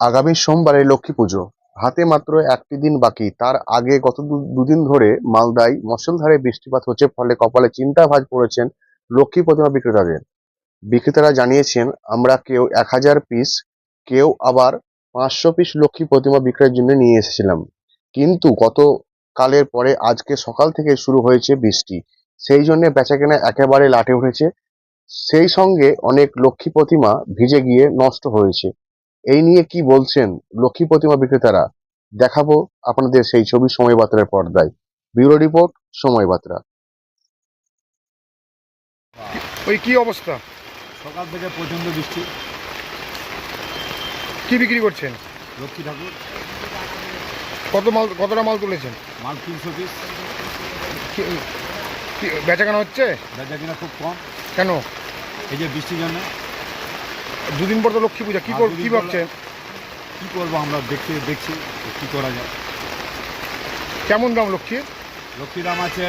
আগামী সোমবারে লক্ষ্মী পুজো। হাতে মাত্র একটি দিন বাকি। তার আগে গত দুদিন ধরে মালদায় মশলধারে বৃষ্টিপাত হচ্ছে, ফলে কপালে চিন্তা ভাঁজ পড়েছেন লক্ষ্মী প্রতিমা বিক্রেতাদের। বিক্রেতারা জানিয়েছেন, আমরা কেউ এক হাজার পিস, কেউ আবার পাঁচশো পিস লক্ষ্মী প্রতিমা বিক্রয়ের জন্য নিয়ে এসেছিলাম। কিন্তু গত কালের পরে আজকে সকাল থেকে শুরু হয়েছে বৃষ্টি। সেই জন্য বেচাকেনা একেবারে লাটে উঠেছে। সেই সঙ্গে অনেক লক্ষ্মী প্রতিমা ভিজে গিয়ে নষ্ট হয়েছে। এই নিয়ে কি বলছেন লক্ষ্মী প্রতিমা বিক্রেতারা? দেখাবো আপনাদের সেই ছবি সময় বাত্রার পর্দায়। ব্যুরো রিপোর্ট সময় বাত্রা। ওই কি অবস্থা? সকাল থেকে প্রচণ্ড বৃষ্টি। কি বিক্রি করছেন? লক্ষ্মী ঠাকুর। কত মাল কতটা মাল তুলেছেন? মাল তিনশো পিস। কি- কি বেচাকেনা হচ্ছে? বেচা কিনা খুব কম। কেন? এই যে বৃষ্টির জন্য। দুদিন পর তো লক্ষ্মী পূজা কি আর কর দুদিন কি ভাবছেন? কী করব আমরা দেখছি দেখছি কী করা যায়। কেমন দাম লক্ষ্মীর? লক্ষ্মীর দাম আছে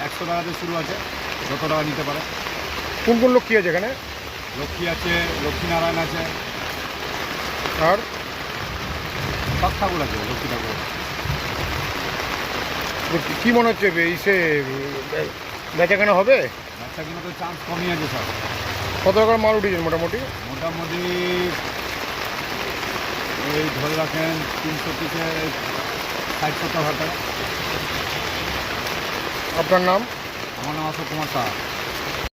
একশো টাকাতে শুরু আছে যত টাকা নিতে পারে। কোন কোন লক্ষ্মী আছে এখানে? লক্ষ্মী আছে লক্ষ্মীনারায়ণ আছে। আর? সব ঠাকুর আছে লক্ষ্মী ঠাকুর কি- কি মনে হচ্ছে এই সে বেচাকেনা হবে? কিনা চান্স কমই আছে স্যার কত রকম মাল উঠেছেন মোটামুটি? মোটামুটি এই ধরে রাখেন তিনশো থেকে ষাট সত্তর হাজার আপনার নাম? আমার নাম অশোক কুমার শাহ